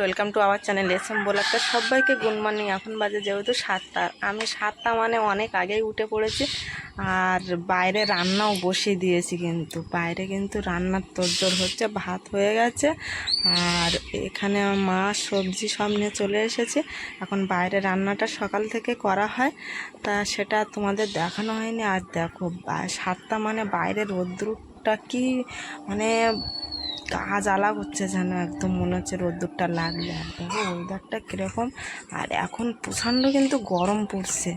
Welcome to our channel S M বোলারটা সবাইকে good morning এখন বাজে যেহেতু সাতটা। আমি সাতটা মানে অনেক আগেই উঠে পড়েছি। আর বাইরে রান্নাও বসিয়ে দিয়েছি কিন্তু। বাইরে কিন্তু রান্নার তোড়জোড় হচ্ছে, ভাত হয়ে গেছে। আর এখানে মা সবজি সব নিয়ে চলে এসেছে। এখন বাইরে রান্নাটা সকাল থেকে করা হয়। তা সেটা তোমাদের দেখানো হয়নি। আর দেখো সাতটা মানে বাইরে রোদ্রুটা কি মানে গা জ্বালা করছে যেন একদম মনে হচ্ছে রোদ্দুরটা লাগলে দেখো ওয়েদারটা কীরকম। আর এখন প্রচণ্ড কিন্তু গরম পড়ছে।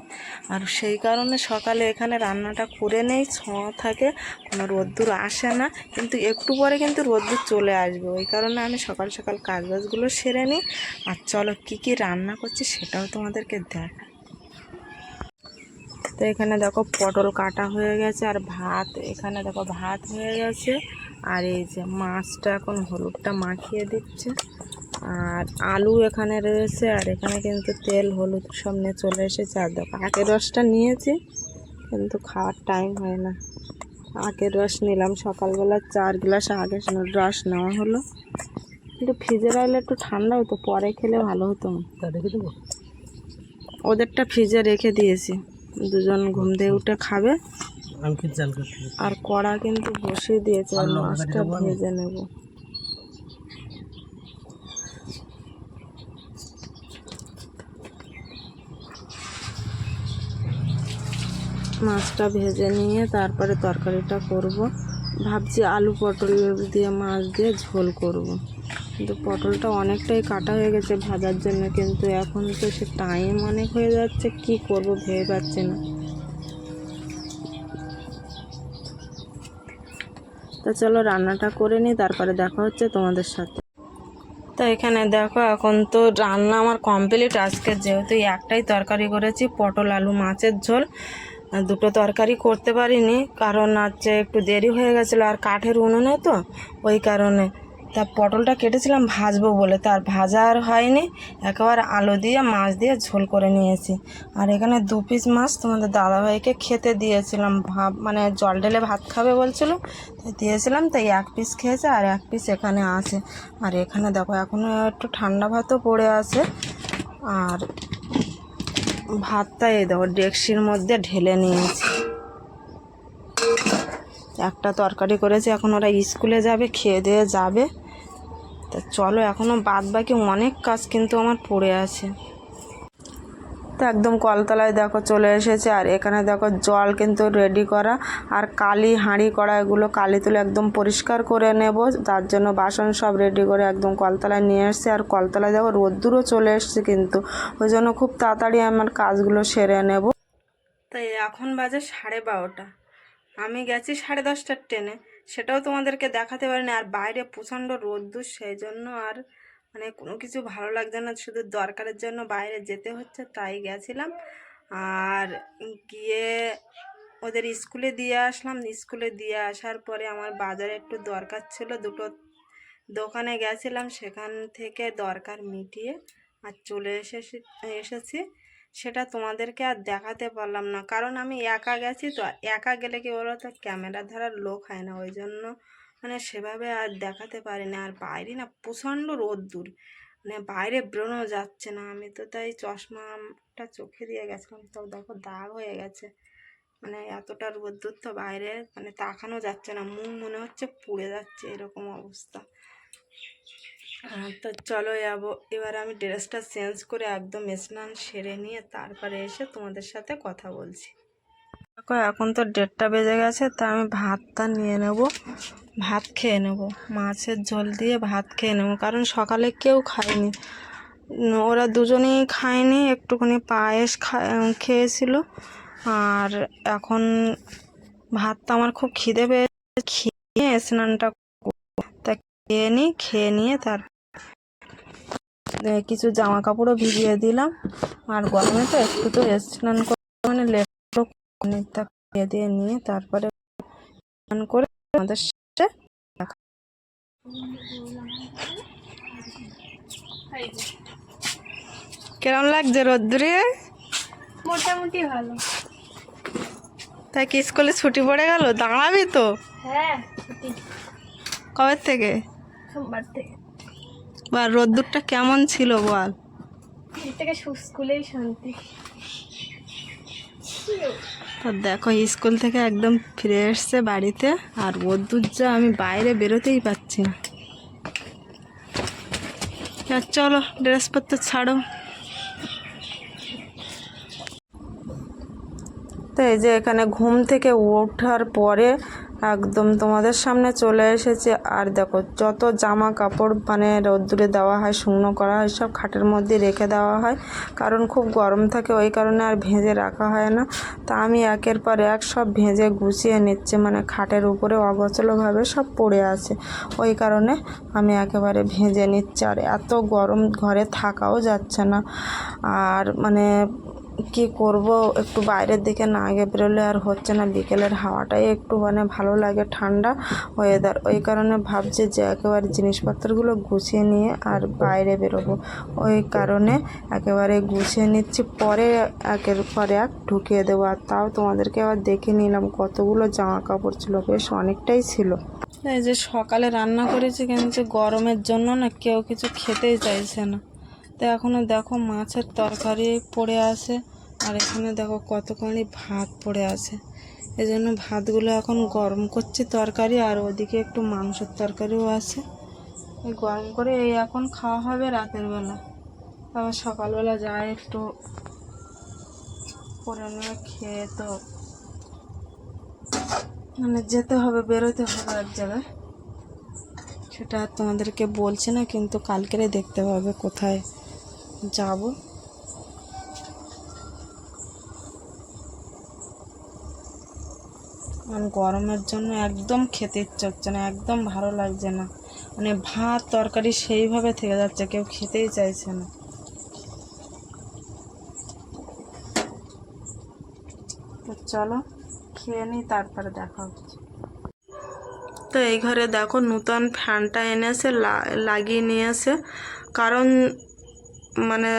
আর সেই কারণে সকালে এখানে রান্নাটা করে নেই ছোঁয়া থাকে, কোনো রোদ্দুর আসে না। কিন্তু একটু পরে কিন্তু রোদ্দুর চলে আসবে। ওই কারণে আমি সকাল সকাল কাজবাজগুলো সেরে নিই। আর চলো কী কী রান্না করছি সেটাও তোমাদেরকে দেখ তো এখানে দেখো পটল কাটা হয়ে গেছে আর ভাত, এখানে দেখো ভাত হয়ে গেছে। আর এই যে মাছটা এখন হলুদটা মাখিয়ে দিচ্ছে। আর আলু এখানে রয়েছে আর এখানে কিন্তু তেল হলুদ সব নিয়ে চলে এসেছে। আর দেখো আখের রসটা নিয়েছি কিন্তু খাওয়ার টাইম হয় না। আখের রস নিলাম সকালবেলা চার গ্লাস আগে রস নেওয়া হলো। কিন্তু ফ্রিজে রাখলে একটু ঠান্ডা হতো পরে খেলে ভালো হতো। ওদেরটা ফ্রিজে রেখে দিয়েছি। দুজন ঘুম দিয়ে উঠে খাবে। আর কড়া কিন্তু বসিয়ে দিয়েছে আর মাছটা ভেজে নেব। মাছটা ভেজে নিয়ে তারপরে তরকারিটা করব। ভাবছি আলু পটল দিয়ে মাছ দিয়ে ঝোল করব। কিন্তু পটলটা অনেকটাই কাটা হয়ে গেছে ভাজার জন্য কিন্তু এখন তো সে টাইম অনেক হয়ে যাচ্ছে কি করব ভেবে পাচ্ছি না। তো চলো রান্নাটা করে নিই, তারপরে দেখা হচ্ছে তোমাদের সাথে। তো এখানে দেখো, এখন তো রান্না আমার কমপ্লিট আজকে যেহেতু একটাই তরকারি করেছি, পটল, আলু, মাছের ঝোল। দুটো তরকারি করতে পারিনি, কারণ হচ্ছে একটু দেরি হয়ে গেছিল, আর কাঠের উনুনে তো, ওই কারণে। তা পটলটা কেটেছিলাম, ভাজবো বলে। তার ভাজা আর হয়নি, একেবারে আলু দিয়ে, মাছ দিয়ে ঝোল করে নিয়েছি। আর এখানে দু পিস মাছ তোমাদের দাদাভাইকে খেতে দিয়েছিলাম। ভাব মানে জল ঢেলে ভাত খাবে বলছিল, তাই দিয়েছিলাম, তাই এক পিস খেয়েছে আর এক পিস এখানে আছে। আর এখানে দেখো এখনও একটু ঠান্ডা ভাতও পড়ে আছে। আর ভাতটা এই দেখো, ডেকসির মধ্যে ঢেলে নিয়েছি। একটা তরকারি করেছি, এখন ওরা স্কুলে যাবে, খেয়ে দিয়ে যাবে। তা চলো এখনও বাদ বাকি অনেক কাজ কিন্তু আমার পড়ে আছে। তো একদম কলতলায় দেখো চলে এসেছে, আর এখানে দেখো জল কিন্তু রেডি করা, আর কালি হাঁড়ি করা, এগুলো কালি তুলে একদম পরিষ্কার করে নেব, তার জন্য বাসন সব রেডি করে একদম কলতলায় নিয়ে এসছে। আর কলতলায় দেখো রোদ্দুরও চলে এসছে কিন্তু, ওই জন্য খুব তাড়াতাড়ি আমার কাজগুলো সেরে নেব। তাই এখন বাজে সাড়ে বারোটা। আমি গেছি সাড়ে দশটার ট্রেনে। সেটাও তোমাদেরকে দেখাতে পারিনি। আর বাইরে প্রচণ্ড রোদ্দুর সেই জন্য আর মানে কোনো কিছু ভালো লাগছে না। শুধু দরকারের জন্য বাইরে যেতে হচ্ছে, তাই গেছিলাম। আর গিয়ে ওদের স্কুলে দিয়ে আসলাম। স্কুলে দিয়ে আসার পরে আমার বাজারে একটু দরকার ছিল। দুটো দোকানে গেছিলাম। সেখান থেকে দরকার মিটিয়ে আর চলে এসেছি এসেছি। সেটা তোমাদেরকে আর দেখাতে পারলাম না। কারণ আমি একা গেছি তো, একা গেলে কি বলো তো ক্যামেরা ধরার লোক হয় না। ওই জন্য মানে সেভাবে আর দেখাতে পারি না। আর বাইরে না প্রচণ্ড রোদ্দুর। মানে বাইরে বেরোনো যাচ্ছে না। আমি তো তাই চশমাটা চোখে দিয়ে গেছিলাম। তো দেখো দাগ হয়ে গেছে। মানে এতটা রোদ্দুর তো বাইরে মানে তাকানো যাচ্ছে না। মুখ মনে হচ্ছে পুড়ে যাচ্ছে এরকম অবস্থা। তো চলো যাব। এবার আমি ড্রেসটা চেঞ্জ করে একদম স্নান সেরে নিয়ে তারপরে এসে তোমাদের সাথে কথা বলছি। এখন তো ডেটটা বেজে গেছে, তা আমি ভাতটা নিয়ে নেব। ভাত খেয়ে নেব। মাছের ঝোল দিয়ে ভাত খেয়ে নেব, কারণ সকালে কেউ খায়নি। ওরা দুজনেই খায়নি, একটুখানি পায়েস খেয়েছিল। আর এখন ভাতটা আমার খুব খিদে পেয়েছে, খেয়ে স্নানটা তা খেয়ে নিই খেয়ে নিয়ে তার কিছু জামা কাপড়ও ভিজিয়ে দিলাম। আর গরমে তো একটু তো স্নান করে মানে লেট তা দিয়ে নিয়ে তারপরে স্নান করে আমাদের সাথে কেমন লাগছে রোদ্দুরে মোটামুটি ভালো। তাই কি স্কুলে ছুটি পড়ে গেল? দাঁড়াবি তো? হ্যাঁ কবে থেকে? সোমবার থেকে। বা রোদ্দুরটা কেমন ছিল বল? থেকে স্কুলেই শান্তি। তো দেখো স্কুল থেকে একদম ফিরে এসছে বাড়িতে আর রোদ্দুর যা আমি বাইরে বেরোতেই পাচ্ছি না। চলো ড্রেসপত্র ছাড়ো। তো এই যে এখানে ঘুম থেকে ওঠার পরে একদম তোমাদের সামনে চলে এসেছে। আর দেখো, যত জামা কাপড় মানে রোদ্দুরে দেওয়া হয়, শুকনো করা হয়, সব খাটের মধ্যে রেখে দেওয়া হয়। কারণ খুব গরম থাকে, ওই কারণে আর ভেজে রাখা হয় না। তা আমি একের পর এক সব ভেজে গুছিয়ে নিচ্ছে মানে খাটের উপরে অগোছলোভাবে সব পড়ে আছে। ওই কারণে আমি একেবারে ভেজে নিচ্ছি। আর এত গরম ঘরে থাকাও যাচ্ছে না। আর মানে কি করব? একটু বাইরের দিকে না আগে বেরোলে আর হচ্ছে না। বিকেলের হাওয়াটাই একটু মানে ভালো লাগে ঠান্ডা ওয়েদার ওই কারণে ভাবছি যে একেবারে জিনিসপত্রগুলো গুছিয়ে নিয়ে আর বাইরে বেরোবো। ওই কারণে একেবারে গুছিয়ে নিচ্ছি। পরে একের পরে এক ঢুকিয়ে দেবো। আর তাও তোমাদেরকে আবার দেখে নিলাম, কতগুলো জামা কাপড় ছিল। বেশ অনেকটাই ছিল। এই যে সকালে রান্না করেছি কিন্তু গরমের জন্য না কেউ কিছু খেতেই চাইছে না। তো এখনও দেখো মাছের তরকারি পড়ে আছে, আর এখানে দেখো কতখানি ভাত পড়ে আছে। এই জন্য ভাতগুলো এখন গরম করছি তরকারি, আর ওদিকে একটু মাংসের তরকারিও আছে। গরম করে এই এখন খাওয়া হবে রাতের বেলা। আবার সকালবেলা যায় একটু করে নিয়ে খেয়ে তো মানে যেতে হবে, বেরোতে হবে এক জায়গায়। সেটা তোমাদেরকে বলছি না, কিন্তু কালকেরে দেখতে পাবে কোথায় যাব। মানে গরমের জন্য একদম খেতে ইচ্ছে হচ্ছে না, একদম ভালো লাগছে না। মানে ভাত, তরকারি সেইভাবে থেকে যাচ্ছে, কেউ খেতেই চাইছে না। তো চলো, খেয়ে নিই, তারপরে দেখা হচ্ছে। তো এই ঘরে দেখো, নূতন ফ্যানটা এনেছে লাগিয়ে নিয়েছে। কারণ মানে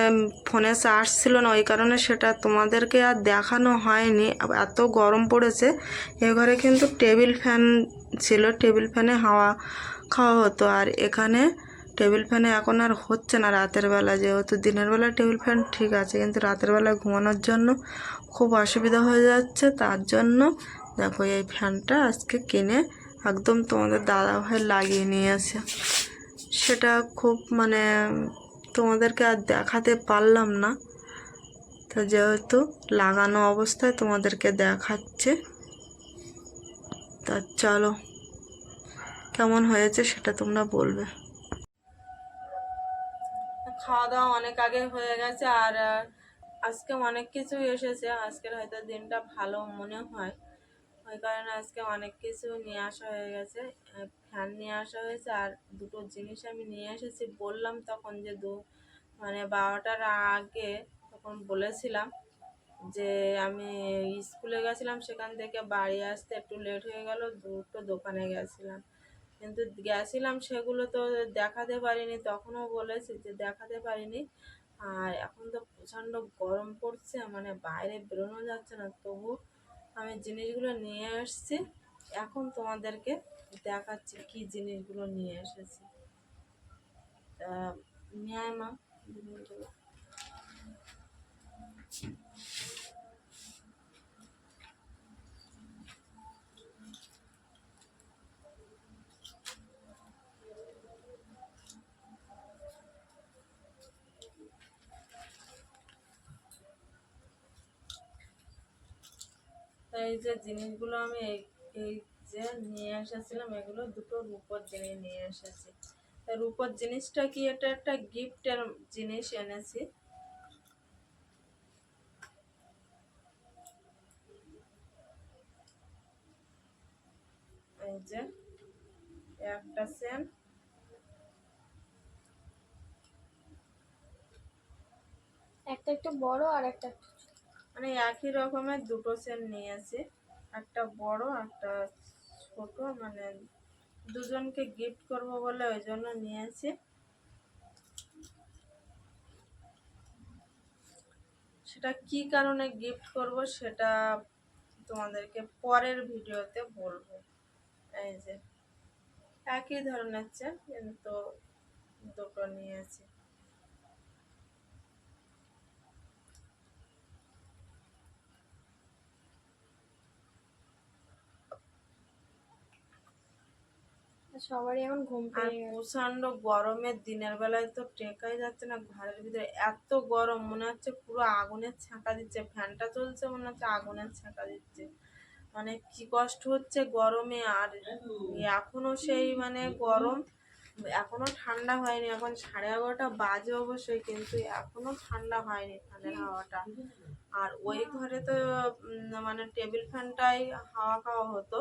ফোনে চার্জ ছিল না, ওই কারণে সেটা তোমাদেরকে আর দেখানো হয়নি। এত গরম পড়েছে, এ ঘরে কিন্তু টেবিল ফ্যান ছিল, টেবিল ফ্যানে হাওয়া খাওয়া হতো। আর এখানে টেবিল ফ্যানে এখন আর হচ্ছে না রাতের বেলা, যেহেতু দিনের বেলা টেবিল ফ্যান ঠিক আছে, কিন্তু রাতের বেলা ঘুমানোর জন্য খুব অসুবিধা হয়ে যাচ্ছে। তার জন্য দেখো এই ফ্যানটা আজকে কিনে একদম তোমাদের দাদা ভাই লাগিয়ে নিয়ে আসে। সেটা খুব মানে তোমাদেরকে আর দেখাতে পারলাম না। তো যেহেতু লাগানো অবস্থায় তোমাদেরকে দেখাচ্ছে। তা চলো, কেমন হয়েছে সেটা তোমরা বলবে। খাওয়া দাওয়া অনেক আগে হয়ে গেছে আর আজকে অনেক কিছু এসেছে। আজকের হয়তো দিনটা ভালো মনে হয়। ওই কারণে আজকে অনেক কিছু নিয়ে আসা হয়ে গেছে। ফ্যান নিয়ে আসা হয়েছে আর দুটো জিনিস আমি নিয়ে এসেছি। বললাম তখন যে দু মানে বারোটার আগে তখন বলেছিলাম যে আমি স্কুলে গেছিলাম, সেখান থেকে বাড়ি আসতে একটু লেট হয়ে গেল, দুটো দোকানে গেছিলাম। কিন্তু গেছিলাম সেগুলো তো দেখাতে পারিনি, তখনও বলেছি যে দেখাতে পারিনি। আর এখন তো প্রচণ্ড গরম পড়ছে মানে বাইরে বেরোনো যাচ্ছে না, তবু আমি জিনিসগুলো নিয়ে আসছি। এখন তোমাদেরকে দেখাচ্ছি কি জিনিসগুলো নিয়ে এসেছি। তা নিয়ে মা এই যে জিনিসগুলো আমি এই যে নিয়ে এসেছিলাম, এগুলো দুটো রূপোর জিনিস নিয়ে এসেছি তা রূপোর জিনিসটা কি এটা একটা গিফটের জিনিস এনেছি এই যে একটা সেন একটা বড় আর একটা। মানে একই রকমের দুটো সেট নিয়েছি। একটা বড়, একটা ছোট মানে দুজনকে গিফট করব বলে ওই জন্য নিয়েছি। সেটা কি কারণে গিফট করব সেটা তোমাদেরকে পরের ভিডিওতে বলব। এই যে, একই ধরনের চেন কিন্তু দুটো নিয়েছি। সবারই এখন ঘুম আর প্রচণ্ড গরমের দিনের বেলায় তো টেকাই যাচ্ছে না ঘরের ভিতরে এত গরম মনে হচ্ছে পুরো আগুনের ছাঁকা দিচ্ছে ফ্যানটা চলছে মনে হচ্ছে আগুনের ছাঁকা দিচ্ছে। মানে কি কষ্ট হচ্ছে গরমে আর এখনও সেই মানে গরম এখনও ঠান্ডা হয়নি এখন সাড়ে এগারোটা বাজে অবশ্যই কিন্তু এখনও ঠান্ডা হয়নি ফ্যানের হাওয়াটা। আর ওই ঘরে তো মানে টেবিল ফ্যানটাই হাওয়া খাওয়া হতো।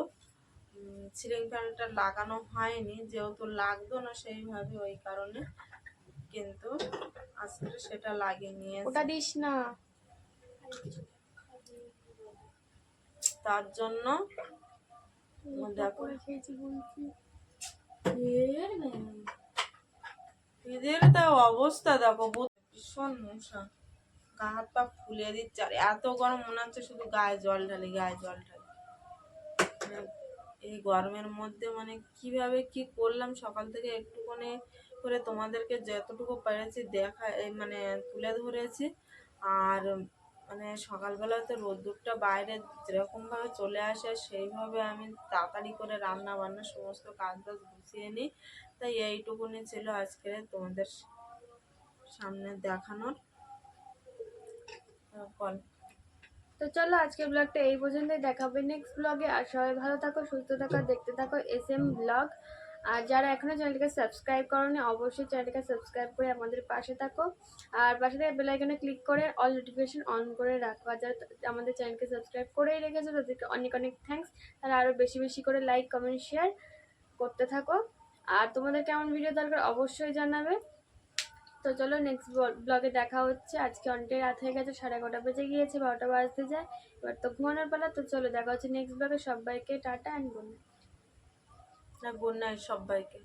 সিলিং ফ্যানটা লাগানো হয়নি যেহেতু লাগতো না সেইভাবে ওই কারণে কিন্তু আসলে সেটা লাগিয়ে নিয়েছে। ওটা দিস না। তার জন্য দেখো। এদের তা অবস্থা দেখো ভীষণ মশা। গা হাত পা ফুলে দিচ্ছে আর এত গরম মনে হচ্ছে শুধু গায়ে জল ঢালি গায়ে জল ঢালি। এই গরমের মধ্যে মানে কীভাবে কি করলাম সকাল থেকে একটুখানি করে তোমাদেরকে যতটুকু পেরেছি দেখা মানে তুলে ধরেছি। আর মানে সকালবেলা তো রোদ্দুরটা বাইরে যেরকমভাবে চলে আসে সেইভাবে আমি তাড়াতাড়ি করে রান্না বান্না সমস্ত কাজ বাজ গুছিয়ে নিই। তাই এইটুকুনি ছিল আজকে তোমাদের সামনে দেখানোর। বল। তো চলো আজকের ব্লগটা এই পর্যন্তই। দেখাবে নেক্সট ব্লগে আর সবাই ভালো থাকো, সুস্থ থাকো, দেখতে থাকো। এস এম ব্লগ আর যারা এখনও চ্যানেলটাকে সাবস্ক্রাইব করনি, অবশ্যই চ্যানেলটাকে সাবস্ক্রাইব করে আমাদের পাশে থাকো। আর পাশে থেকে বেল আইকনে ক্লিক করে অল নোটিফিকেশন অন করে রাখো। আর যারা আমাদের চ্যানেলকে সাবস্ক্রাইব করেই রেখেছো, তাদেরকে অনেক অনেক থ্যাঙ্কস তারা আরও বেশি বেশি করে লাইক কমেন্ট শেয়ার করতে থাকো। আর তোমাদের কেমন ভিডিও দরকার অবশ্যই জানাবে। তো চলো নেক্সট ব্লগে দেখা হচ্ছে। আজকে অনেকটাই রাত হয়ে গেছে, সাড়ে এগারোটা বেজে গিয়েছে, বারোটা বাজতে যায়। এবার তো ঘুমানোর পালা, তো চলো দেখা হচ্ছে নেক্সট ব্লগে সবাইকে টাটা অ্যান্ড গুড না গুড নাইট সবাইকে।